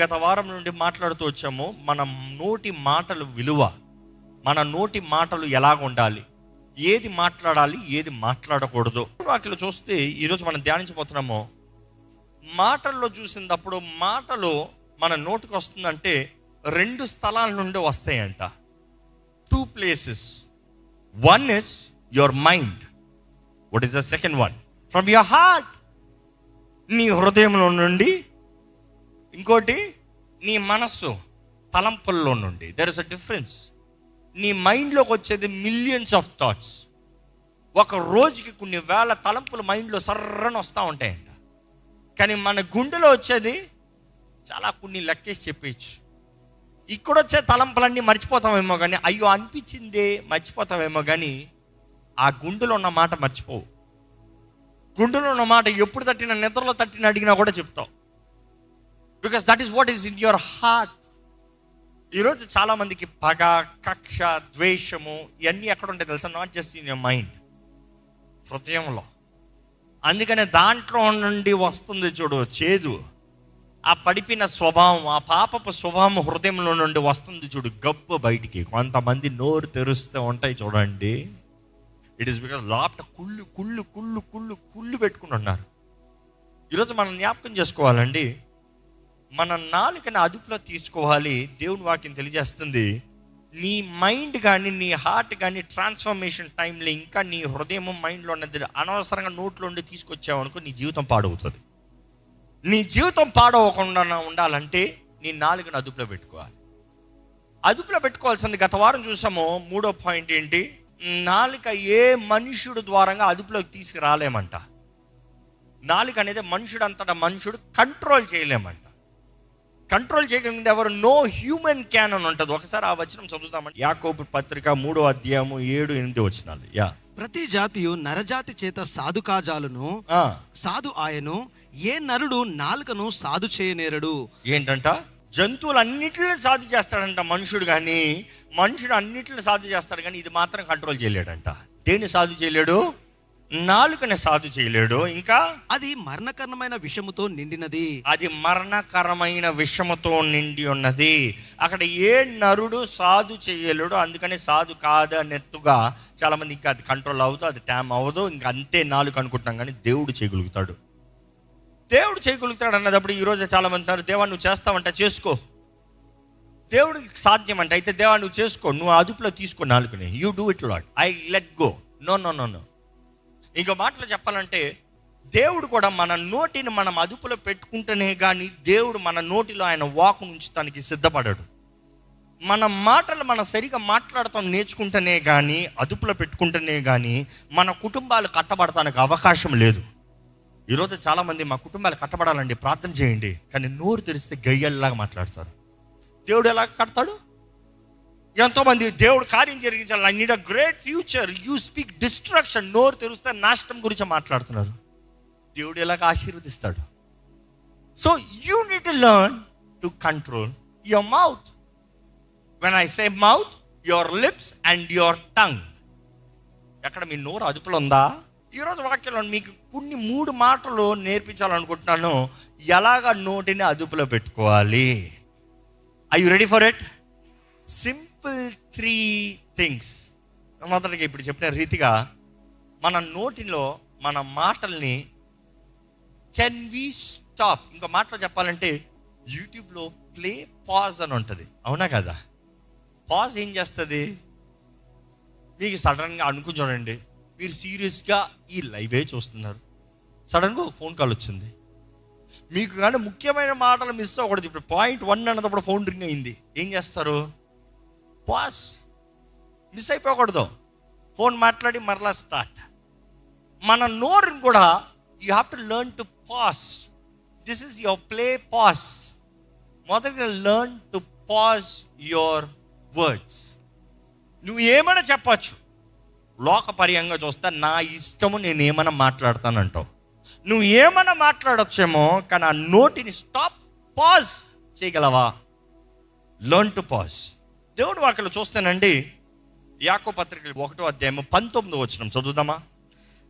గత వారం నుండి మాట్లాడుతూ వచ్చాము మన నోటి మాటలు విలువ మన నోటి మాటలు ఎలాగ ఉండాలి ఏది మాట్లాడాలి ఏది మాట్లాడకూడదు. వాటిలో చూస్తే ఈరోజు మనం ధ్యానించబోతున్నాము మాటల్లో చూసినప్పుడు మాటలు మన నోటికి వస్తుందంటే రెండు స్థలాల నుండి వస్తాయంట. Two places one is your mind what is the second one from your heart నీ హృదయంలో నుండి ఇంకోటి నీ మనస్సు తలంపుల్లో నుండి దెర్ ఇస్ అ డిఫరెన్స్ నీ మైండ్లోకి వచ్చేది మిలియన్స్ ఆఫ్ థాట్స్ ఒక రోజుకి కొన్ని వేల తలంపులు మైండ్లో సర్రని వస్తూ ఉంటాయండి కానీ మన గుండెలో వచ్చేది చాలా కొన్ని లెక్కేసి చెప్పేయచ్చు ఇక్కడ వచ్చే తలంపులన్నీ మర్చిపోతామేమో కానీ అయ్యో అనిపించిందే మర్చిపోతామేమో కానీ ఆ గుండెలో ఉన్న మాట మర్చిపోవు. గుండెలో ఉన్న మాట ఎప్పుడు తట్టిన నిద్రలో తట్టిన అడిగినా కూడా చెప్తావు. Because that is what is in your heart ఈరోజు చాలా మందికి పగ కక్ష ద్వేషము ఇవన్నీ ఎక్కడ ఉంటాయి తెలుసా? Not just in your mind హృదయంలో. అందుకనే దాంట్లో నుండి వస్తుంది చూడు చేదు. ఆ పడిపిన స్వభావం ఆ పాపపు స్వభావం హృదయంలో నుండి వస్తుంది చూడు గబ్బు బయటికి. కొంతమంది నోరు తెరుస్తూ ఉంటాయి చూడండి. ఇట్ ఈస్ బికాస్ లోపట కుళ్ళు కుళ్ళు కుళ్ళు కుళ్ళు కుళ్ళు పెట్టుకుని ఉన్నారు. ఈరోజు మనం జ్ఞాపకం చేసుకోవాలండి. మన నాలుకని అదుపులో తీసుకోవాలి. దేవుని వాక్యం తెలియజేస్తుంది. నీ మైండ్ కానీ నీ హార్ట్ కానీ ట్రాన్స్ఫర్మేషన్ టైంలో ఇంకా నీ హృదయం మైండ్లో ఉన్నది అనవసరంగా నోట్లో ఉండి తీసుకొచ్చావు అనుకో నీ జీవితం పాడవుతుంది. నీ జీవితం పాడవకుండా ఉండాలంటే నీ నాలుకను అదుపులో పెట్టుకోవాలి. అదుపులో పెట్టుకోవాల్సింది గత వారం చూసాము. మూడో పాయింట్ ఏంటి? నాలుక ఏ మనుషుడు ద్వారంగా అదుపులోకి తీసుకురాలేమంట. నాలుక అనేది మనుషుడు అంతటా మనుషుడు కంట్రోల్ చేయలేమంట. కంట్రోల్ చేయగలిగింది ఎవరు? నో హ్యూమన్ క్యాన్ అని ఉంటుంది ఒకసారి ఆ వచనం చదువుతామండి యాకోబు పత్రిక మూడో అధ్యాయము ఏడు ఎనిమిది వచనాలు. యా. ప్రతి జాతియు నరజాతి చేత సాధు కాజాలను సాధు ఆయను ఏ నరుడు నాలుకను సాధు చేయనేరడు? ఏంటంట? జంతువులు అన్నిటిని సాధు చేస్తాడంట మనుషుడు కానీ మనుషుడు అన్నిటిని సాధు చేస్తాడు కానీ ఇది మాత్రం కంట్రోల్ చేయలేడంట. దేన్ని సాధు చేయలేడు? నాలుకని సాధు చేయలేడు ఇంకా? అది మరణకరమైన విషముతో నిండినది. అది మరణకరమైన విషముతో నిండి ఉన్నది. అక్కడ ఏ నరుడు సాధు చేయలేడు అందుకని సాధు కాదనెత్తుగా చాలా మంది ఇంకా అది కంట్రోల్ అవ్వదు అది ట్యామ్ అవ్వదు ఇంకా అంతే నాలుగు అనుకుంటున్నాం కానీ దేవుడు చేయగలుగుతాడు. దేవుడు చేయగలుగుతాడు అన్నదప్పుడు ఈరోజు చాలా మంది అంటారు దేవా నువ్వు చేస్తావంట చేసుకో. దేవుడికి సాధ్యం అంటే అయితే దేవా నువ్వు చేసుకో నువ్వు అదుపులో తీసుకో నాలుగుని you do it lot I let go no no no no ఇంకో మాటలు చెప్పాలంటే దేవుడు కూడా మన నోటిని మనం అదుపులో పెట్టుకుంటేనే కానీ దేవుడు మన నోటిలో ఆయన వాకు నుంచి తనకి సిద్ధపడడు. మన మాటలు మనం సరిగా మాట్లాడతాం నేర్చుకుంటేనే కానీ అదుపులో పెట్టుకుంటేనే కానీ మన కుటుంబాలు కట్టబడటానికి అవకాశం లేదు. ఈరోజు చాలామంది మా కుటుంబాలు కట్టబడాలండి ప్రార్థన చేయండి కానీ నోరు తెరిస్తే గయ్యల్లాగా మాట్లాడతారు. దేవుడు ఎలా కడతాడు? ఎంతోమంది దేవుడు కార్యం జరిగించాలి I need a great future you speak destruction నోరు తెరిస్తే నాశనం గురించి మాట్లాడుతున్నారు. దేవుడు ఎలాగ ఆశీర్వదిస్తాడు. So you need to learn to control your mouth when I say mouth your lips and your tongue ఎక్కడ మీ నోరు అదుపులో ఉందా? ఈరోజు వాక్యంలో మీకు కొన్ని మూడు మాటలు నేర్పించాలనుకుంటున్నాను. ఎలాగ నోటిని అదుపులో పెట్టుకోవాలి? I you ready for it simple three things మొదటిగా ఇప్పుడు చెప్పిన రీతిగా మన నోటిలో మన మాటల్ని కెన్ వి స్టాప్ ఇంకో మాటలో చెప్పాలంటే యూట్యూబ్లో ప్లే పాజ్ అని ఉంటుంది. అవునా కదా? పాజ్ ఏం చేస్తుంది? మీకు సడన్గా అనుకుని చూడండి. మీరు సీరియస్గా ఈ లైవే చూస్తున్నారు. సడన్గా ఒక ఫోన్ కాల్ వచ్చింది. మీకు కానీ ముఖ్యమైన మాటలు మిస్ అవ్వకూడదు. ఇప్పుడు పాయింట్ వన్ అన్నప్పుడు ఫోన్ రింగ్ అయింది. ఏం చేస్తారు? పాస్ మిస్ అయిపోకూడదు ఫోన్ మాట్లాడి మరలా స్టార్ట్ మన నోరుని కూడా you have to learn to pause this is your play pause మొదటిగా learn to pause your words నువ్వు ఏమైనా చెప్పచ్చు. లోకపర్యంగా చూస్తే నా ఇష్టము నేను ఏమైనా మాట్లాడతానంటావు. నువ్వు ఏమైనా మాట్లాడొచ్చేమో కానీ ఆ నోటిని స్టాప్ పాజ్ చేయగలవా? లర్న్ టు పాజ్ దేవుడు వాక్యలో చూస్తానండి. యాకో పత్రిక ఒకటో అధ్యాయము పంతొమ్మిదో వచ్చిన చదువుదామా?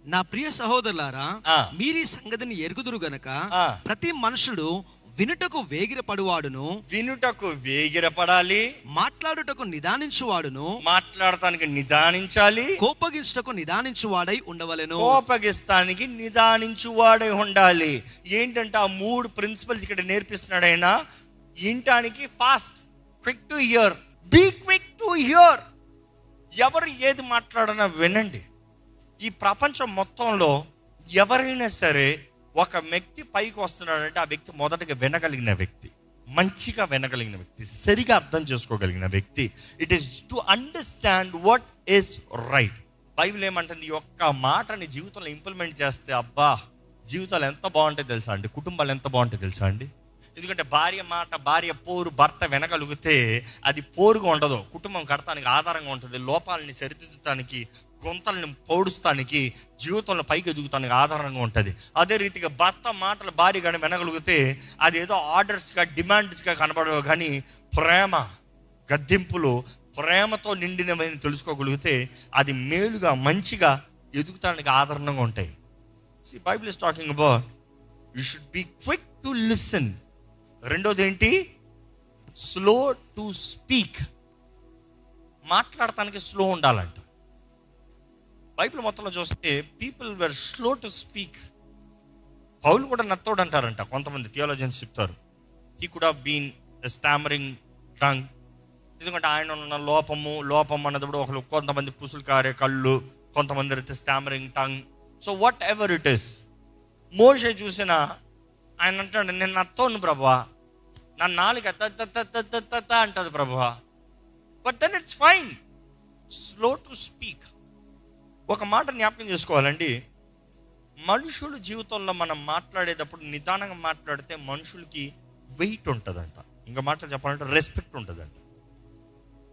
నా ప్రియ సహోదరులారా. మీరీ సంగతిని ఎరుగుదురు గనక. ప్రతి మనుషుడు వినుటకు వేగిరపడువాడును వినుటకు వేగిరపడాలి. మాట్లాడుటకు నిదానించువాడును మాట్లాడటానికి నిదానించాలి. కోపగించుటకు నిదానించువాడై ఉండవలెను. కోపగిస్తానికి నిదానించువాడై ఉండాలి. ఏంటంటే ఆ మూడు ప్రిన్సిపల్స్ ఇక్కడ నేర్పిస్తున్నాడు ఆయన. వినటానికి fast quick to hear be quick to hear ఎవరు ఏది మాట్లాడనా వినండి. ఈ ప్రపంచం మొత్తంలో ఎవరైనా సరే ఒక వ్యక్తి పైకి వస్తున్నాడంటే ఆ వ్యక్తి మొదటగా వినగలిగిన వ్యక్తి మంచిగా వినగలిగిన వ్యక్తి సరిగా అర్థం చేసుకోగలిగిన వ్యక్తి. It is to understand what is right Bible ఏమంటుంది? ఈ ఒక్క మాటని జీవితంలో ఇంప్లిమెంట్ చేస్తే అబ్బా జీవితాలు ఎంత బాగుంటాయి తెలుసా అండి? కుటుంబాలు ఎంత బాగుంటాయి తెలుసా అండి? ఎందుకంటే భార్య మాట భార్య పోరు భర్త వినగలిగితే అది పోరుగా ఉండదు. కుటుంబం కడతానికి ఆధారంగా ఉంటుంది. లోపాలని సరిదిద్దటానికి గొంతల్ని పౌడుస్తానికి జీవితంలో పైకి ఎదుగుతానికి ఆధారంగా ఉంటుంది. అదే రీతిగా భర్త మాటలు భార్య కానీ వినగలిగితే అది ఏదో ఆర్డర్స్గా డిమాండ్స్గా కనబడవు. కానీ ప్రేమ గద్దింపులు ప్రేమతో నిండినవని తెలుసుకోగలిగితే అది మేలుగా మంచిగా ఎదుగుతానికి ఆధారంగా ఉంటాయి. See Bible is talking about you should be quick to listen రెండోది ఏంటి స్లో టు స్పీక్ మాట్లాడటానికి స్లో ఉండాలంట. బైబిల్ మొత్తంలో చూస్తే people were slow to speak పౌలు కూడా నత్తోడు అంటారంట కొంతమంది థియాలజన్స్ చెప్తారు. He could have been stammering tongue ఎందుకంటే ఆయన ఉన్న లోపము లోపం అన్నప్పుడు ఒకరు కొంతమంది పుసులు కారే కళ్ళు కొంతమంది అయితే stammering tongue so whatever it is మోషే చూసిన ఆయన అంటాడు నేను నత్తోను ప్రభా నా నాలుక త అంటది ప్రభువా. But then it's fine slow to speak ఒక మాట జ్ఞాపకం చేసుకోవాలండి. మనుషుల జీవితంలో మనం మాట్లాడేటప్పుడు నిదానంగా మాట్లాడితే మనుషులకి వెయిట్ ఉంటుందంట. ఇంకా మాటలు చెప్పాలంటే రెస్పెక్ట్ ఉంటుందంట.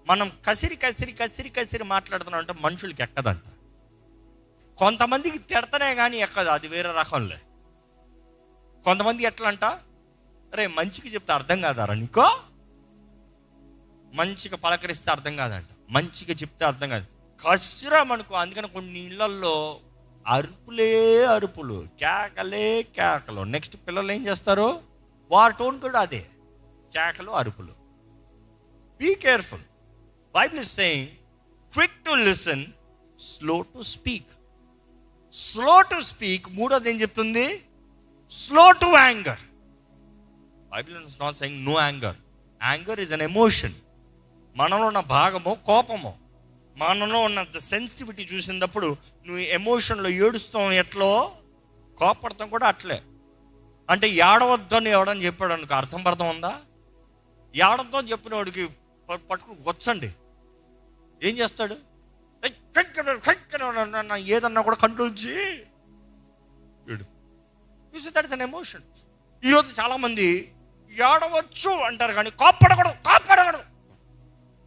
మనం కసిరి కసిరి కసిరి కసిరి మాట్లాడుతున్నాం అంటే మనుషులకి ఎక్కదంట. కొంతమందికి తిడతనే కానీ ఎక్కదు. అది వేరే రకంలే. కొంతమంది ఎట్లా అంట రే మంచికి చెప్తే అర్థం కాదారా నీకో? మంచిగా పలకరిస్తే అర్థం కాదంట. మంచిగా చెప్తే అర్థం కాదు. కసురం అనుకో అందుకని కొన్ని ఇళ్ళల్లో అరుపులే అరుపులు కేకలే కేకలు. నెక్స్ట్ పిల్లలు ఏం చేస్తారు? వారి టోన్ కూడా అదే. కేకలు అరుపులు. Be careful Bible is saying quick to listen slow to speak slow to speak మూడోది ఏం చెప్తుంది? Slow to anger Bible is not saying no anger anger is an emotion మనలో ఉన్న భాగము కోపము. మనలో ఉన్న సెన్సిటివిటీ చూసినప్పుడు నువ్వు ఎమోషన్లో ఏడుస్తాం ఎట్లో? కోపడతాం కూడా అట్లే. అంటే ఏడవద్దని ఎవడని చెప్పాడు అనుకో అర్థం పర్థం ఉందా? ఏడవద్దు అని చెప్పిన వాడికి పట్టుకుని వచ్చండి. ఏం చేస్తాడు? అన్న- ఏదన్నా కూడా కంట్రోల్ చేయి. You that is an emotion ఈరోజు చాలామంది ఏడవచ్చు అంటారు కానీ కాపాడకూడదు కాపాడకూడదు.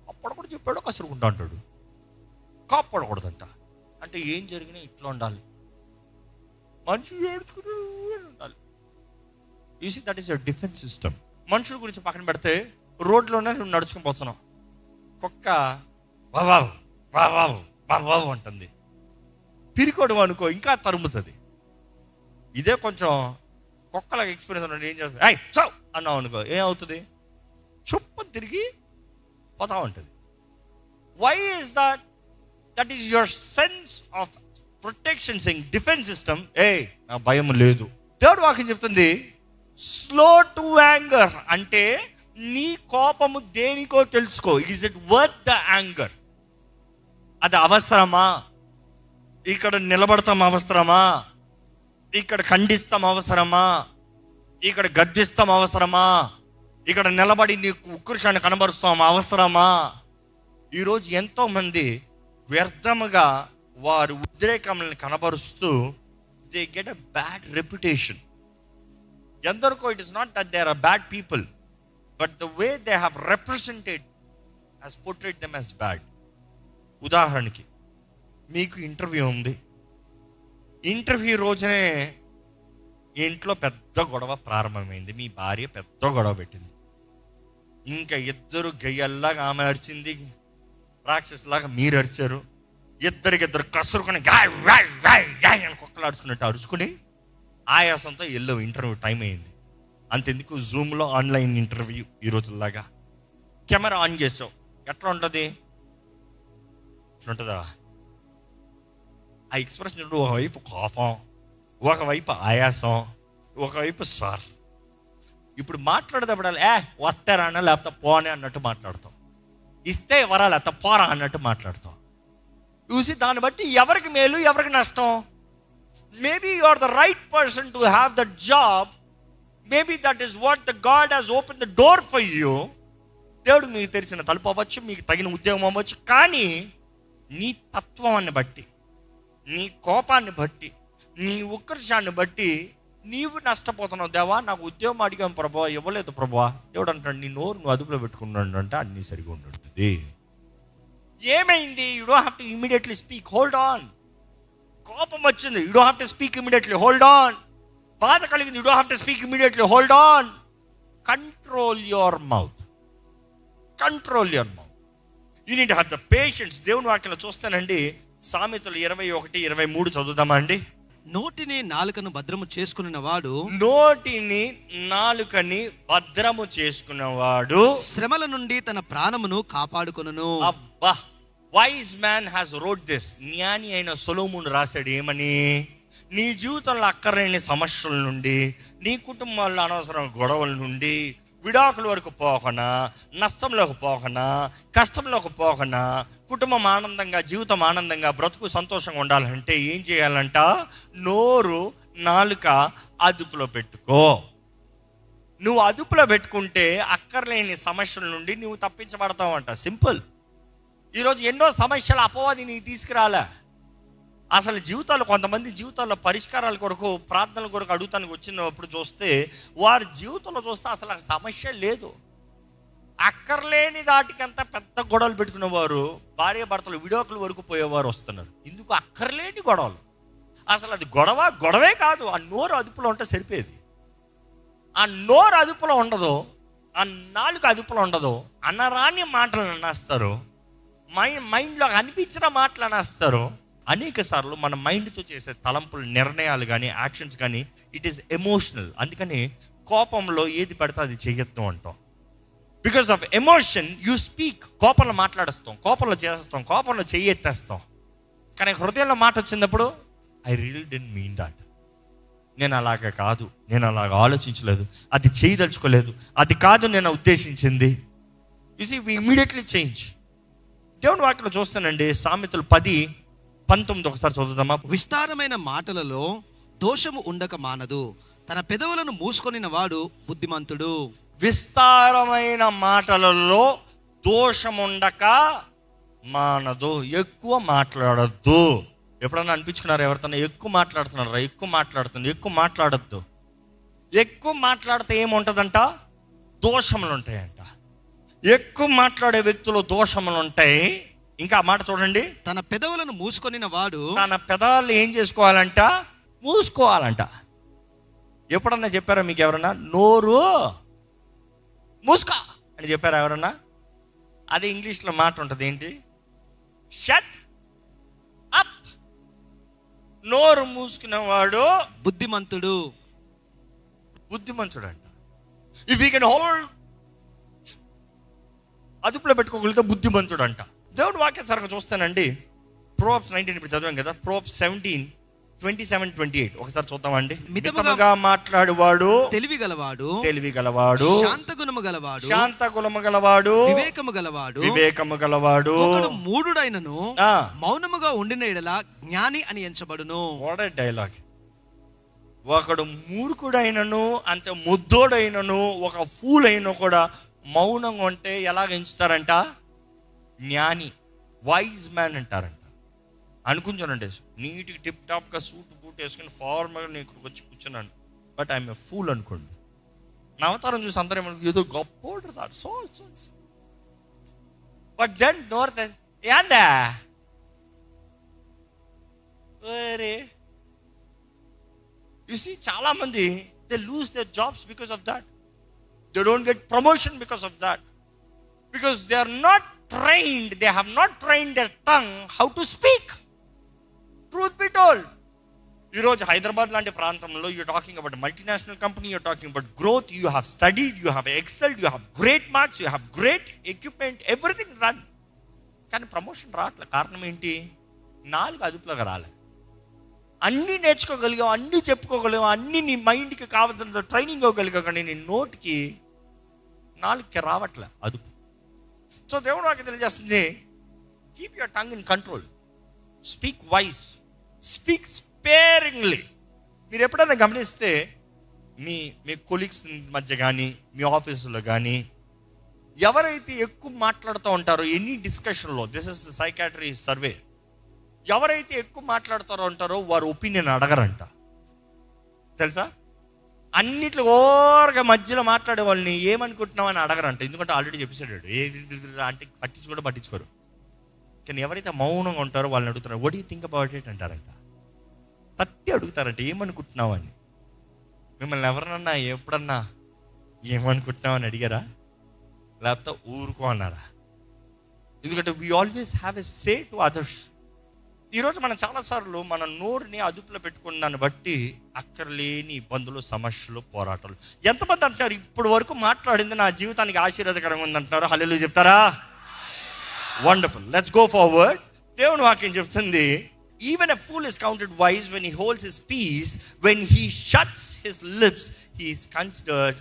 అప్పుడు చెప్పాడు కసురుకుంటా అంటాడు. కాపాడకూడదంట. అంటే ఏం జరిగినా ఇట్లా ఉండాలి. మనిషి ఏడ్చుకుని ఉండాలి. See that is your defence system మనుషుల గురించి పక్కన పెడితే రోడ్లోనే నువ్వు నడుచుకుని పోతున్నావు. కుక్క బాబాబు బాబాబు బాబాబు అంటుంది. పిరికోడు అనుకో ఇంకా తరుముతుంది. ఇదే కొంచెం కుక్కలకు ఎక్స్పీరియన్స్ ఉన్నాడు ఏం చేస్తుంది ఐ చౌ అన్నావు అనుకో ఏమవుతుంది చుప్ప తిరిగి పోతా ఉంటుంది. Why is that that is your sense of protection Singh defence system ఏ నా భయం లేదు. థర్డ్ వాక్యం చెప్తుంది స్లో టు యాంగర్ అంటే నీ కోపము దేనికో తెలుసుకో. Is it worth the anger అది అవసరమా? ఇక్కడ నిలబడతాం అవసరమా? ఇక్కడ ఖండిస్తాం అవసరమా? ఇక్కడ గద్దిస్తాం అవసరమా? ఇక్కడ నిలబడి నీ ఉక్రుషాన్ని కనబరుస్తాం అవసరమా? ఈరోజు ఎంతో మంది వ్యర్థముగా వారి ఉద్రేకములను కనబరుస్తూ they get a bad reputation ఎందరికో it is not that they are a bad people but the way they have represented has portrayed them as bad ఉదాహరణకి మీకు ఇంటర్వ్యూ ఉంది. ఇంటర్వ్యూ రోజునే ఇంట్లో పెద్ద గొడవ ప్రారంభమైంది. మీ భార్య పెద్ద గొడవ పెట్టింది. ఇంకా ఇద్దరు గయ్యల్లాగా ఆమె అరిచింది. రాక్షసులాగా మీరు అరిచారు. ఇద్దరికిద్దరు కసురుకొని గాయ్ అని కుక్కలు అరుచుకున్నట్టు అరుచుకుని ఆయాసంతో ఎల్లో ఇంటర్వ్యూ టైం అయింది. అంతెందుకు జూమ్లో ఆన్లైన్ ఇంటర్వ్యూ ఈ రోజుల్లాగా. కెమెరా ఆన్ చేసావు. ఎట్లా ఉంటుంది? ఉంటుందా ఆ ఎక్స్ప్రెషన్ చూడు ఒకవైపు కోపం ఒకవైపు ఆయాసం ఒకవైపు సార్ ఇప్పుడు మాట్లాడేటప్పుడు ఏ వస్తారా అన్న లేకపోతే పోనే అన్నట్టు మాట్లాడతాం ఇస్తే ఎవరా లేకపోతే పోరా అన్నట్టు మాట్లాడతాం చూసి దాన్ని బట్టి ఎవరికి మేలు ఎవరికి నష్టం maybe you are the right person to have the job maybe that is what the God has open the door for you దేవుడు మీకు తెరిచిన తలుపు అవ్వచ్చు మీకు తగిన ఉద్యోగం అవ్వచ్చు కానీ నీ తత్వాన్ని బట్టి నీ కోపాన్ని బట్టి నీ ఉక్రషాన్ని బట్టి నీవు నష్టపోతున్నావు. దేవా నాకు ఉద్యోగం అడిగాం ప్రభా ఇవ్వలేదు ప్రభా. దేవుడు అంటాడు నీ నోరు నువ్వు అదుపులో పెట్టుకున్నాడు అంటే అన్నీ సరిగా ఉంటుంది ఏమైంది? You don't have to immediately speak hold on కోపం వచ్చింది. You don't have to speak immediately hold on బాధ కలిగింది. You don't have to speak immediately hold on control your mouth control your mouth you need have the patience దేవుని వాక్యంలో చూస్తానండి. సామెతలు ఇరవై ఒకటి ఇరవై మూడు చదువుదామా అండి? నోటిని నాలుకను భద్రము చేసుకున్న వాడు నోటిని నాలుకని భద్రము చేసుకున్నవాడు శ్రమల నుండి తన ప్రాణమును కాపాడుకొనును. అబ్బా! Wise man has wrote this జ్ఞాని అయిన సొలోమును రాశాడు ఏమని? నీ జీవితంలో అక్కర్లేని సమస్యల నుండి నీ కుటుంబాల్లో అనవసరం గొడవల నుండి విడాకుల వరకు పోకనా నష్టంలోకి పోకనా కష్టంలోకి పోకనా కుటుంబం ఆనందంగా జీవితం ఆనందంగా బ్రతుకు సంతోషంగా ఉండాలంటే ఏం చేయాలంట? నోరు నాలుక అదుపులో పెట్టుకో. నువ్వు అదుపులో పెట్టుకుంటే అక్కర్లేని సమస్యల నుండి నువ్వు తప్పించబడతావంట. సింపుల్. ఈరోజు ఎన్నో సమస్యలు అపవాది నీకు తీసుకురాలే. అసలు జీవితాలు కొంతమంది జీవితాల్లో పరిష్కారాల కొరకు ప్రార్థనల కొరకు అడుగుతానికి వచ్చినప్పుడు చూస్తే వారి జీవితంలో చూస్తే అసలు ఆ సమస్య లేదు. అక్కర్లేని దాటికంతా పెద్ద గొడవలు పెట్టుకునేవారు భార్య భర్తలు విడాకుల వరకు పోయేవారు వస్తున్నారు. ఇందుకు అక్కర్లేని గొడవలు. అసలు అది గొడవ గొడవే కాదు. ఆ నోరు అదుపులో ఉంటే సరిపోయేది. ఆ నోరు అదుపులో ఉండదు. ఆ నాలుగు అదుపులో ఉండదు. అనరాని మాటలు అనేస్తారు మైండ్ మైండ్లో అనిపించిన మాటలు అనేస్తారు అనేక సార్లు మన మైండ్తో చేసే తలంపులు నిర్ణయాలు కానీ యాక్షన్స్ కానీ ఇట్ ఈస్ ఎమోషనల్ అందుకని కోపంలో ఏది పడితే అది చేయొద్దు అంటాం. Because of emotion you speak కోపంలో మాట్లాడేస్తాం కోపంలో చేసేస్తాం కోపంలో చేయెత్తేస్తాం కానీ హృదయంలో మాట వచ్చినప్పుడు I really didn't mean that నేను అలాగ కాదు. నేను అలాగ ఆలోచించలేదు. అది చేయదలుచుకోలేదు. అది కాదు నేను ఉద్దేశించింది. సి వి ఇమీడియట్లీ చేంజ్ దేవుని వాక్యలో చూస్తానండి సామెతలు పది పంతొమ్మిది ఒకసారి చదువుదామా? విస్తారమైన మాటలలో దోషము ఉండక మానదు. తన పెదవులను మూసుకొనిన వాడు బుద్ధిమంతుడు. విస్తారమైన మాటలలో దోషముండక మానదు. ఎక్కువ మాట్లాడద్దు. ఎప్పుడన్నా అనిపించుకున్నారు ఎవరితో ఎక్కువ మాట్లాడుతున్నారా? ఎక్కువ మాట్లాడుతుంది. ఎక్కువ మాట్లాడద్దు. ఎక్కువ మాట్లాడితే ఏముంటుందంట? దోషములు ఉంటాయంట ఎక్కువ మాట్లాడే వ్యక్తులు దోషములు ఉంటాయి ఇంకా మాట చూడండి. తన పెదవులను మూసుకొనిన వాడు తన పెదాలు ఏం చేసుకోవాలంట? మూసుకోవాలంట. ఎప్పుడన్నా చెప్పారా మీకు ఎవరన్నా? నోరు మూసుకో అని చెప్పారా ఎవరన్నా? అది ఇంగ్లీష్లో మాట ఉంటుంది ఏంటి? షట్ అప్ నోరు మూసుకునేవాడు బుద్ధిమంతుడు. బుద్ధిమంతుడు అంట. ఇఫ్ యూ కెన్ హోల్డ్ అదుపులో పెట్టుకోగలిగితే బుద్ధిమంతుడు అంట. దేవుడు వాక్యం సరిగ్గా చూస్తానండి. ప్రోప్స్ నైన్టీన్ ఇప్పుడు చదివాం కదా. Proverbs seventeen twenty seven twenty eight. ఒకసారి చూద్దామండి. మితముగా- మాట్లాడువాడు తెలివి గలవాడు తెలివి గలవాడు శాంత గుణము గలవాడు శాంత కులము గలవాడు వివేకము గలవాడు. వివేకము గలవాడు ఆ, మౌనముగా ఉండిన ఎడల జ్ఞాని అని ఎంచబడును. వాట్ డైలాగ్ ఒకడు మూర్ఖుడైనను అంతే ముద్దోడైనను ఒక ఫూల్ అయినా కూడా మౌనంగా ఉంటే ఎలాగ ఎంచుతారంట? జ్ఞాని వైజ్ మ్యాన్ అంటారంట. అనుకుంటానంటే నీట్గా టిప్ టాప్గా సూట్ బూట్ వేసుకుని ఫార్మల్గా నేను ఇక్కడికి వచ్చి కూర్చున్నాను బట్ ఐఎమ్ ఎ ఫూల్ అనుకోండి. నా అవతారం చూసి అందరూ ఏమనుకో, ఏదో గొప్పోడు sir so so but then నోర్ ఏందా? అరే. యు సీ చాలా they lose their jobs because of that they don't get promotion because of that because they are not trained they have not train their tongue how to speak truth be told ఈరోజు హైదరాబాద్ లాంటి ప్రాంతంలో you talking about multinational company you talking about growth you have studied you have excelled you have great marks you have great equipment everything run కానీ promotion రావట్లే. కారణం ఏంటి? నాలుగు అదుపులోకి రాలే. అన్నీ నేర్చుకోగలిగావు అన్నీ చెప్పుకోగలిగాం అన్నీ నీ మైండ్కి కావాల్సిన ట్రైనింగ్ ఇవ్వగలిగావు కానీ నీ నోటికి నాలుగుకి రావట్లే అదుపు. సో దేవుడు నాకు తెలియజేస్తుంది keep your tongue in control speak wise speak sparingly మీరు ఎప్పుడైనా గమనిస్తే మీ మీ కొలీగ్స్ మధ్య కానీ మీ ఆఫీసులో కానీ ఎవరైతే ఎక్కువ మాట్లాడుతూ ఉంటారో ఎనీ డిస్కషన్లో దిస్ ఇస్ సైకాట్రీ సర్వే ఎవరైతే ఎక్కువ మాట్లాడుతారో ఉంటారో వారు ఒపీనియన్ అడగరంట. తెలుసా? అన్నిట్లో ఓరగా మధ్యలో మాట్లాడే వాళ్ళని ఏమనుకుంటున్నామని అడగరంట. ఎందుకంటే ఆల్రెడీ చెప్పేశాడు ఏది అంటే పట్టించుకోవడం పట్టించుకోరు. కానీ ఎవరైతే మౌనంగా ఉంటారో వాళ్ళని అడుగుతారు వడి థింక్ అబౌట్ ఇట్ అంటారంట. తట్టి అడుగుతారంట ఏమనుకుంటున్నావు? అని. మిమ్మల్ని ఎవరినన్నా ఎప్పుడన్నా ఏమనుకుంటున్నావు అని అడిగారా? లేకపోతే ఊరుకో అన్నారా? ఎందుకంటే we always have a say to others ఈరోజు మనం చాలాసార్లు మన నోరుని అదుపులో పెట్టుకున్న దాన్ని బట్టి అక్కర్లేని ఇబ్బందులు సమస్యలు పోరాటాలు. ఎంతమంది అంటున్నారు ఇప్పటి వరకు మాట్లాడింది నా జీవితానికి ఆశీర్వాదకరంగా ఉందంటున్నారు హలో చెప్తారా? వండర్ఫుల్ లెట్స్ గో ఫార్వర్డ్ దేవుని వాక్యం చెప్తుంది even a fool is counted wise when he holds his peace when he shuts his lips he's considered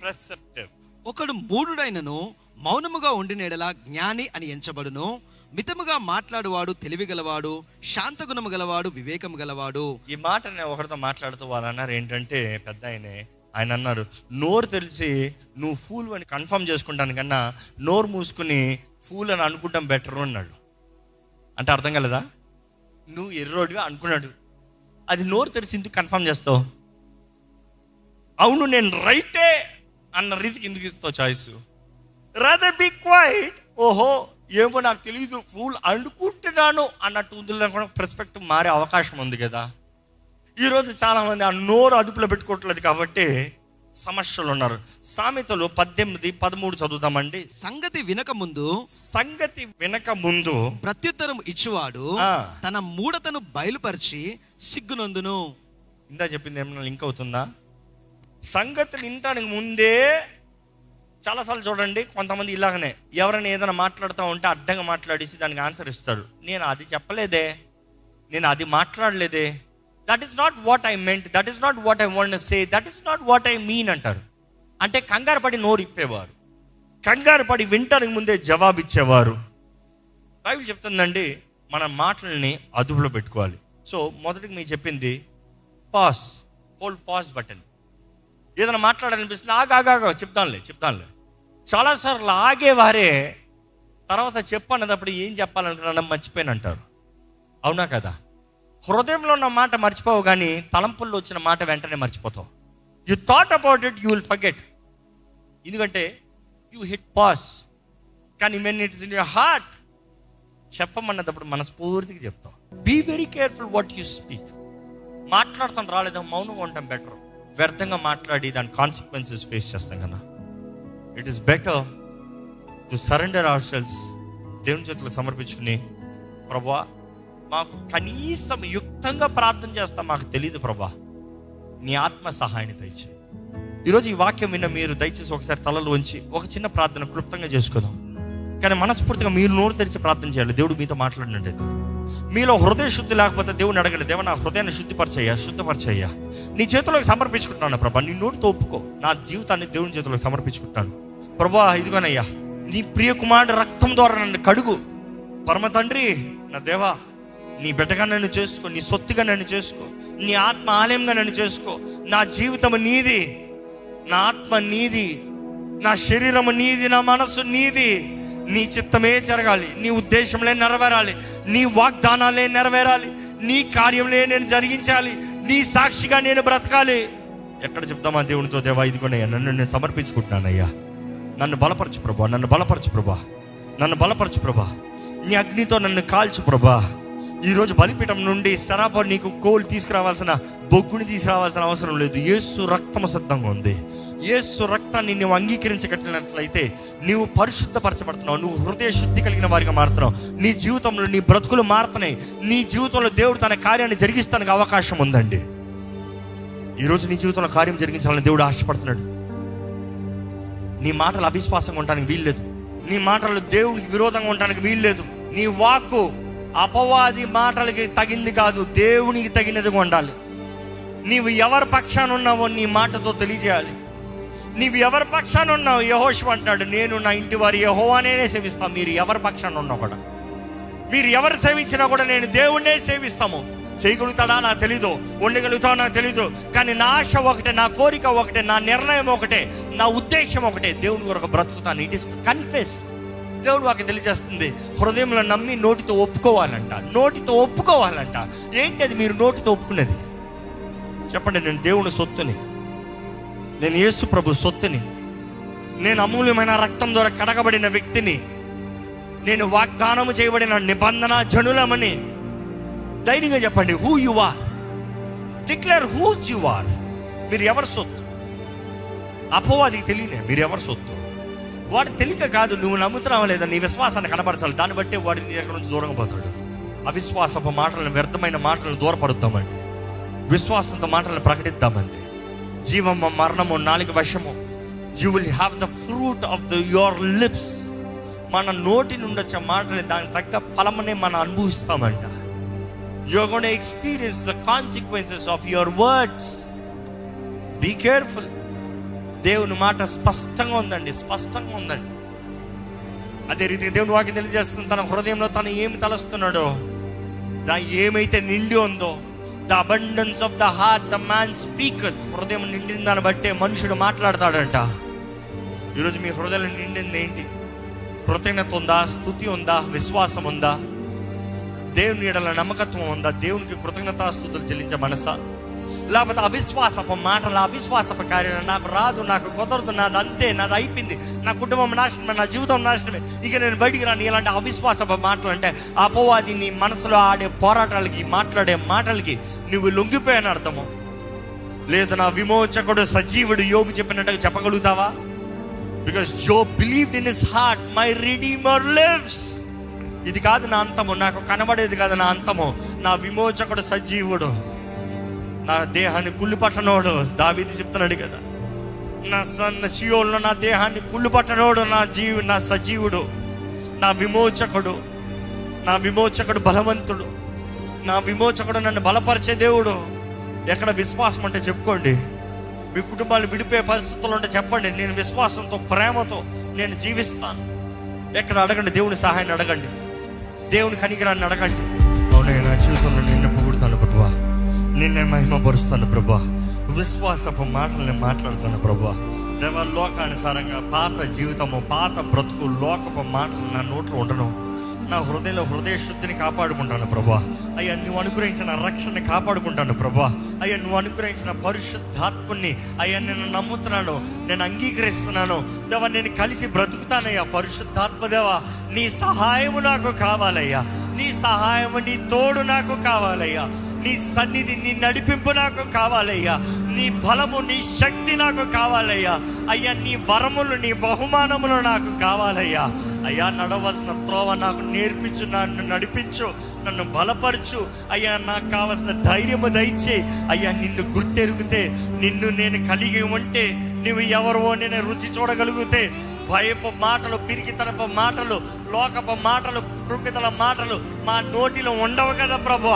perceptive ఒకడు మూఢుడైనను మౌనముగా ఉండినేడల జ్ఞాని అని ఎంచబడును. మితముగా మాట్లాడువాడు తెలివి గలవాడు శాంతగుణము గలవాడు వివేకము గలవాడు. ఈ మాట నేను ఒకరితో మాట్లాడుతూ వాళ్ళు అన్నారు ఏంటంటే పెద్ద ఆయనే ఆయన అన్నారు నోరు తెలిసి నువ్వు ఫూల్ అని కన్ఫర్మ్ చేసుకుంటాను కన్నా నోరు మూసుకుని ఫూల్ అని అనుకుంటాం బెటర్ అన్నాడు. అంటే అర్థం కలదా? నువ్వు ఎర్రోడిగా అనుకున్నాడు. అది నోరు తెరిచి ఎందుకు కన్ఫర్మ్ చేస్తావు? అవును నేను రైటే అన్న రీతికి ఎందుకు ఇస్తావు చాయిస్ రదర్ బి క్వైట్ ఓహో ఏమో నాకు తెలియదు ఫూల్ అనుకుంటున్నాను అన్నట్టు ఉందిలో కూడా పర్స్పెక్టివ్ మారే అవకాశం ఉంది కదా. ఈరోజు చాలామంది ఆ నోరు అదుపులో పెట్టుకోవట్లేదు కాబట్టి సమస్యలు ఉన్నారు. సామెతలు పద్దెనిమిది పదమూడు చదువుతామండి సంగతి వినక ముందు సంగతి వినక ముందు ప్రత్యుత్తరం ఇచ్చువాడు. తన మూఢతను బయలుపరిచి సిగ్గునందును. ఇందా చెప్పింది ఏమన్నా లింక్ అవుతుందా? సంగతులు వినటానికి ముందే చాలాసార్లు చూడండి కొంతమంది ఇలాగనే ఎవరైనా ఏదైనా మాట్లాడుతూ ఉంటే అడ్డంగా మాట్లాడేసి దానికి ఆన్సర్ ఇస్తారు. నేను అది చెప్పలేదే నేను అది మాట్లాడలేదే. That is not what I meant that is not what I want say that is not what I mean అంటారు. అంటే కంగారు పడి నోరు ఇప్పేవారు. కంగారు పడి వింటానికి ముందే జవాబు ఇచ్చేవారు. బైబిల్ చెప్తుందండి మన మాటల్ని అదుపులో పెట్టుకోవాలి. సో మొదటికి మీరు చెప్పింది పాస్ హోల్డ్ పాస్ బటన్ ఏదైనా మాట్లాడాలనిపిస్తుంది ఆగా ఆగా చెప్తానులే చెప్తానులే. చాలాసార్లు ఆగేవారే తర్వాత చెప్పన్నప్పుడు ఏం చెప్పాలనుకున్నా మర్చిపోయిన అంటారు అవునా కదా? హృదయంలో ఉన్న మాట మర్చిపోవు కానీ తలంపుల్లో వచ్చిన మాట వెంటనే మర్చిపోతావు. You thought about it you will forget ఎందుకంటే యూ హిట్ పాస్ కానీ when it's in your heart చెప్పమన్నప్పుడు మనస్ఫూర్తిగా చెప్తాం be very careful what you speak మాట్లాడతాం రాలేదా మౌనంగా ఉండటం బెటర్ వ్యర్థంగా మాట్లాడి దాని కాన్సిక్వెన్సెస్ ఫేస్ చేస్తాం కదా. It is better to surrender ourselves దేవుని చేతులు సమర్పించుకుని ప్రభా మాకు కనీసం యుక్తంగా ప్రార్థన చేస్తా మాకు తెలియదు ప్రభా. నీ ఆత్మ సహాయాన్ని దయచేయి. ఈరోజు ఈ వాక్యం విన్న మీరు దయచేసి ఒకసారి తలలు ఉంచి ఒక చిన్న ప్రార్థన క్లుప్తంగా చేసుకుందాం. కానీ మనస్ఫూర్తిగా మీరు నోరు తెరిచి ప్రార్థన చేయాలి. దేవుడు మీతో మాట్లాడినట్టయితే మీలో హృదయ శుద్ధి లేకపోతే దేవుని అడగలి దేవ నా హృదయాన్ని శుద్ధిపరచయ్యా శుద్ధపరచయ్యా. నీ చేతిలోకి సమర్పించుకుంటున్నాను ప్రభా. నీ నోటితో ఒప్పుకో నా జీవితాన్ని దేవుని చేతిలోకి సమర్పించుకుంటాను ప్రభా ఇదిగోనయ్యా నీ ప్రియ కుమారుడు రక్తం ద్వారా నన్ను కడుగు. పరమ తండ్రి నా దేవా నీ బిడ్డగా నన్ను చేసుకో నీ సొత్తుగా నన్ను చేసుకో నీ ఆత్మ ఆలయంగా నన్ను చేసుకో. నా జీవితం నీది నా ఆత్మ నీది నా శరీరము నీది నా మనస్సు నీది. నీ చిత్తమే జరగాలి నీ ఉద్దేశంలే నెరవేరాలి నీ వాగ్దానాలే నెరవేరాలి నీ కార్యంలే నేను జరిగించాలి నీ సాక్షిగా నేను బ్రతకాలి. ఎక్కడ చెప్తామా దేవునితో దేవా ఇదిగోనయ్యా నన్ను నేను సమర్పించుకుంటున్నానయ్యా. నన్ను బలపరచు ప్రభా నన్ను బలపరచు ప్రభా నన్ను బలపరచు ప్రభా నీ అగ్నితో నన్ను కాల్చు ప్రభా. ఈరోజు బలిపీఠం నుండి సరాప నీకు కోలు తీసుకురావాల్సిన బొగ్గుని తీసుకురావాల్సిన అవసరం లేదు. యేసు రక్తం సిద్ధంగా ఉంది. యేసు రక్తాన్ని నువ్వు అంగీకరించగట్టినట్లయితే నీవు పరిశుద్ధపరచబడుతున్నావు. నువ్వు హృదయ శుద్ధి కలిగిన వారిగా మారుతున్నావు. నీ జీవితంలో నీ బ్రతుకులు మారుతున్నాయి. నీ జీవితంలో దేవుడు తన కార్యాన్ని జరిగిస్తానికి అవకాశం ఉందండి. ఈరోజు నీ జీవితంలో కార్యం జరిగించాలని దేవుడు ఆశపడుతున్నాడు. నీ మాటలు అవిశ్వాసంగా ఉండడానికి వీల్లేదు. నీ మాటలు దేవునికి విరోధంగా ఉండడానికి వీల్లేదు. నీ వాక్కు అపవాది మాటలకి తగింది కాదు దేవునికి తగినదిగా ఉండాలి. నీవు ఎవరి పక్షాన ఉన్నావో నీ మాటతో తెలియజేయాలి. నీవు ఎవరి పక్షాన ఉన్నావు యహోష్ అంటున్నాడు నేను నా ఇంటి వారి యహోవానే సేవిస్తాను మీరు ఎవరి పక్షాన ఉన్నా కూడా. మీరు ఎవరు సేవించినా కూడా నేను దేవుణ్ణే సేవిస్తాము. చేయగలుగుతాడా నాకు తెలీదు. ఉండగలుగుతావు? నాకు తెలీదు. కానీ నా ఆశ ఒకటే నా కోరిక ఒకటే నా నిర్ణయం ఒకటే నా ఉద్దేశం ఒకటే. దేవుని కొరకు బ్రతుకుతాను. ఇట్ ఇస్ కన్ఫెస్ దేవుడు వాకి తెలియజేస్తుంది. హృదయంలో నమ్మి నోటితో ఒప్పుకోవాలంట. నోటితో ఒప్పుకోవాలంట. ఏంటి అది మీరు నోటితో ఒప్పుకునేది? చెప్పండి నేను దేవుని సొత్తుని. నేను యేసు ప్రభు సొత్తుని. నేను అమూల్యమైన రక్తం ద్వారా కడగబడిన వ్యక్తిని. నేను వాగ్దానము చేయబడిన నిబంధన జనులమని. ధైర్యంగా చెప్పండి who you are declare whose you are మీరు ఎవరి సొత్తు? అపోవాదికి తెలియనే మీరు ఎవరు సొత్తు? వాడు తెలియక కాదు నువ్వు నమ్ముతున్నావా లేదా? నీ విశ్వాసాన్ని కనపరచాలి దాన్ని బట్టే వాడి నీ దగ్గర నుంచి దూరంగా పోతాడు. అవిశ్వాసపు మాటలను వ్యర్థమైన మాటలను దూరపడుద్దామండి విశ్వాసంతో మాటలను ప్రకటిద్దామండి. జీవము మరణము నాలుగు వశము. You will have the fruit of the your lips మన నోటి నుండి వచ్చే మాటలు దానికి తగ్గ ఫలమనే మనం అనుభవిస్తామంట. You're gonna experience the consequences of your words be careful దేవుని మాట స్పష్టంగా ఉందండి స్పష్టంగా ఉందండి. అదే రీతిగా దేవుని వాకి తెలియజేస్తుంది తన హృదయంలో తను ఏమి తలస్తున్నాడో దా ఏమైతే నిండి ఉందో the abundance of the heart the man speak హృదయం నిండిన దాన్ని బట్టే మనుషుడు మాట్లాడతాడంట. ఈరోజు మీ హృదయం నిండింది ఏంటి? కృతజ్ఞత ఉందా? స్థుతి ఉందా? విశ్వాసం ఉందా? దేవుని ఎడల నమ్మకత్వం ఉందా? దేవునికి కృతజ్ఞతాస్తుతులు చెల్లించే మనసా? లేకపోతే అవిశ్వాసపు మాటలు అవిశ్వాసపు కార్యాలు. నాకు రాదు నాకు కుదరదు నాది అంతే నాది అయిపోయింది. నా కుటుంబం నాశనమే నా జీవితం నాశనమే. ఇక నేను బయటికి రాను. ఇలాంటి అవిశ్వాసపు మాటలు అంటే అపవాది నీ మనసులో ఆడే పోరాటాలకి మాట్లాడే మాటలకి నువ్వు లొంగిపోయాను అర్థము. లేదు నా విమోచకుడు సజీవుడు యోగు చెప్పినట్టుగా చెప్పగలుగుతావా? Because Job believed in his heart my redeemer lives ఇది కాదు నా అంతము. నాకు కనబడేది కాదు నా అంతము. నా విమోచకుడు సజీవుడు. నా దేహాన్ని కుళ్ళు పట్టనోడు దావీది చెప్తున్నాడు కదా. నా సన్న శియోల్లో నా దేహాన్ని కుళ్ళు పట్టనోడు నా జీవి నా సజీవుడు నా విమోచకుడు నా విమోచకుడు బలవంతుడు నా విమోచకుడు నన్ను బలపరిచే దేవుడు. ఎక్కడ విశ్వాసం అంటే చెప్పుకోండి. మీ కుటుంబాలు విడిపోయే పరిస్థితులు ఉంటే చెప్పండి. నేను విశ్వాసంతో ప్రేమతో నేను జీవిస్తాను. ఎక్కడ అడగండి. దేవుని సహాయాన్ని అడగండి. దేవుని కనికరాన్ని అడగండి. అవునే నా జీవితంలో నిన్ను పొగుడుతాను ప్రభా నిన్నే మహిమపరుస్తాను ప్రభా. విశ్వాసపు మాటల్ని మాట్లాడుతాను ప్రభా. దేవ లోకానుసారంగా పాత జీవితము పాత బ్రతుకు లోకపు మాటలు నా నోట్లో ఉండను. నా హృదయంలో హృదయ శుద్ధిని కాపాడుకుంటాను ప్రభా. అయ్యా నువ్వు అనుగ్రహించిన రక్షణని కాపాడుకుంటాను ప్రభా. అయ్యా నువ్వు అనుగ్రహించిన పరిశుద్ధాత్ముని అయ్యా నేను నమ్ముతున్నాను నేను అంగీకరిస్తున్నాను. దేవా నేను కలిసి బ్రతుకుతానయ్యా పరిశుద్ధాత్మ దేవా. నీ సహాయము నాకు కావాలయ్యా. నీ సహాయము నీ తోడు నాకు కావాలయ్యా. నీ సన్నిధి నీ నడిపింపు నాకు కావాలయ్యా. నీ బలము నీ శక్తి నాకు కావాలయ్యా. అయ్యా నీ వరములు నీ బహుమానములు నాకు కావాలయ్యా. అయ్యా నడవలసిన త్రోవ నాకు నేర్పించు నన్ను నడిపించు నన్ను బలపరచు. అయ్యా నాకు కావలసిన ధైర్యము దయచే. అయ్యా నిన్ను గుర్తెరిగితే నిన్ను నేను కలిగి ఉంటే నువ్వు ఎవరో నేను రుచి చూడగలిగితే భయపు మాటలు పిరికితనపు మాటలు లోకపు మాటలు కృంగితల మాటలు మా నోటిలో ఉండవు కదా ప్రభు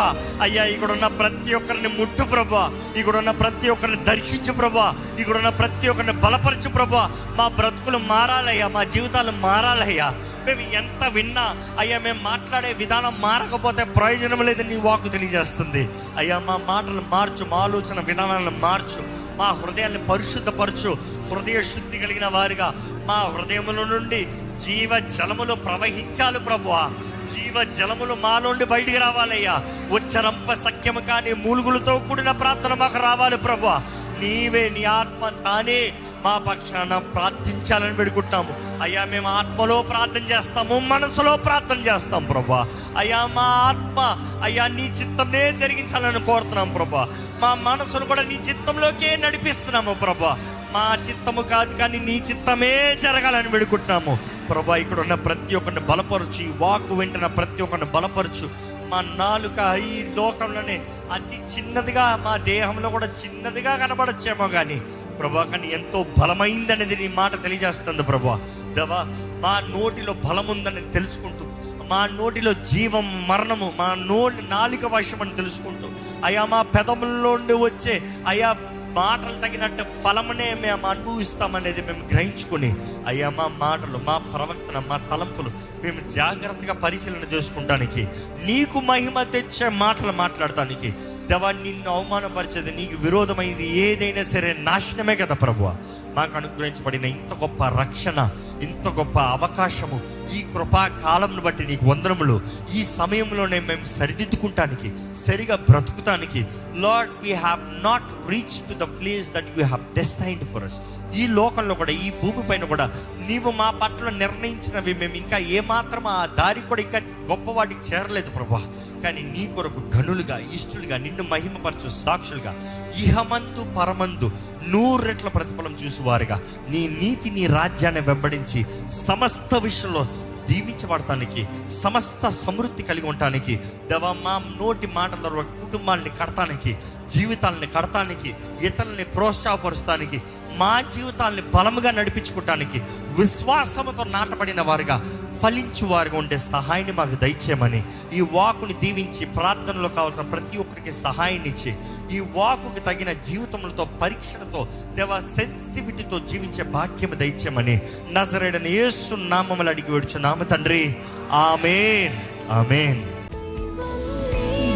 అయ్యా ఇక్కడున్న ప్రతి ఒక్కరిని ముట్టు ప్రభు ఇక్కడున్న ప్రతి ఒక్కరిని దర్శించు ప్రభు ఇక్కడున్న ప్రతి ఒక్కరిని బలపరచు ప్రభు మా బ్రతుకులు మారాలయ్యా మా జీవితాలు మారాలయ్యా. మేము ఎంత విన్నా అయ్యా మేము మాట్లాడే విధానం మారకపోతే ప్రయోజనం లేదని నీ వాకు తెలియజేస్తుంది. అయ్యా మా మాటలు మార్చు మా ఆలోచన విధానాలను మార్చు. మా హృదయాన్ని పరిశుద్ధపరచు. హృదయ శుద్ధి కలిగిన వారిగా మా హృదయముల నుండి జీవ జలములు ప్రవహించాలి ప్రభువా. జీవ జలములు మాలోండి బయటికి రావాలయ్యా. ఉచ్చరంప సఖ్యము కానీ మూలుగులతో కూడిన ప్రార్థన మాకు రావాలి ప్రభువా. నీవే నీ ఆత్మ తానే మా పక్షాన ప్రార్థించాలని పెడుకుంటాము అయ్యా మేము ఆత్మలో ప్రార్థన చేస్తాము మనసులో ప్రార్థన చేస్తాం ప్రభా అయ్యా మా ఆత్మ అయ్యా నీ చిత్తంనే జరిగించాలని కోరుతున్నాం ప్రభా మా మనసును కూడా నీ చిత్తంలోకే నడిపిస్తున్నాము ప్రభా మా చిత్తము కాదు కానీ నీ చిత్తమే జరగాలని వేడుకుంటున్నాము. ప్రభా ఇక్కడ ఉన్న ప్రతి ఒక్కరిని బలపరచు ఈ వాక్ వింటున్న ప్రతి ఒక్కరిని బలపరచు. మా నాలుక ఈ లోకంలోనే అతి చిన్నదిగా మా దేహంలో కూడా చిన్నదిగా కనబడచ్చేమో కానీ ప్రభా కానీ ఎంతో బలమైందనేది నీ మాట తెలియజేస్తుంది ప్రభా. దవా మా నోటిలో బలం ఉందని తెలుసుకుంటూ మా నోటిలో జీవం మరణము మా నోటి నాలిక వశం అని తెలుసుకుంటూ అయా మా పెదముల్లో నుండి వచ్చే అయా మాటలు తగినట్టు ఫలమునే మేము అనుభవిస్తామనేది మేము గ్రహించుకొని అయ్యా మా మాటలు మా ప్రవర్తన మా తలంపులు మేము జాగ్రత్తగా పరిశీలన చేసుకుంటానికి నీకు మహిమ తెచ్చే మాటలు మాట్లాడటానికి దవా నిన్ను అవమానపరిచేది నీకు విరోధమైంది ఏదైనా సరే నాశనమే కదా ప్రభువ. మాకు అనుగ్రహించబడిన ఇంత గొప్ప రక్షణ ఇంత గొప్ప అవకాశము ఈ కృపా కాలంను బట్టి నీకు వందనములు. ఈ సమయంలోనే మేము సరిదిద్దుకుంటానికి సరిగా బ్రతుకుతానికి Lord we have not reach to the place that you have destined for us ఈ లోకంలో కూడా ఈ భూమి పైన కూడా నీవు మా పట్ల నిర్ణయించినవి మేము ఇంకా ఏమాత్రం ఆ దారి కూడా ఇంకా గొప్ప వాటికి చేరలేదు ప్రభా. కానీ నీ కొరకు గనులుగా ఇష్టలుగా నిన్ను మహిమపరచు సాక్షులుగా ఇహమందు పరమందు నూరెట్ల ప్రతిఫలం చూసేవారుగా. నీ నీతి నీ రాజ్యాన్ని వెంబడించి సమస్త విషయంలో దీవించబడటానికి సమస్త సమృద్ధి కలిగి ఉండటానికి దవ మా నోటి మాటల కుటుంబాలని కడటానికి జీవితాలని కడటానికి ఇతరులని ప్రోత్సాహపరుస్తానికి మా జీవితాల్ని బలముగా నడిపించుకోవటానికి విశ్వాసముతో నాటబడిన వారుగా ఫలించు వారుగా ఉండే సహాయాన్ని మాకు దయచేయమని ఈ వాకుని దీవించి ప్రార్థనలో కావాల్సిన ప్రతి ఒక్కరికి సహాయాన్ని ఇచ్చి ఈ వాకుకి తగిన జీవితములతో పరీక్షలతో దేవ సెన్సిటివిటీతో జీవించే భాగ్యం దయచేయమని నజరేడని యేసు నామములు అడిగి నామ తండ్రి. ఆమెన్. ఆమెన్.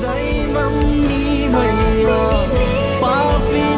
దైవం నీవయ్యా పాపి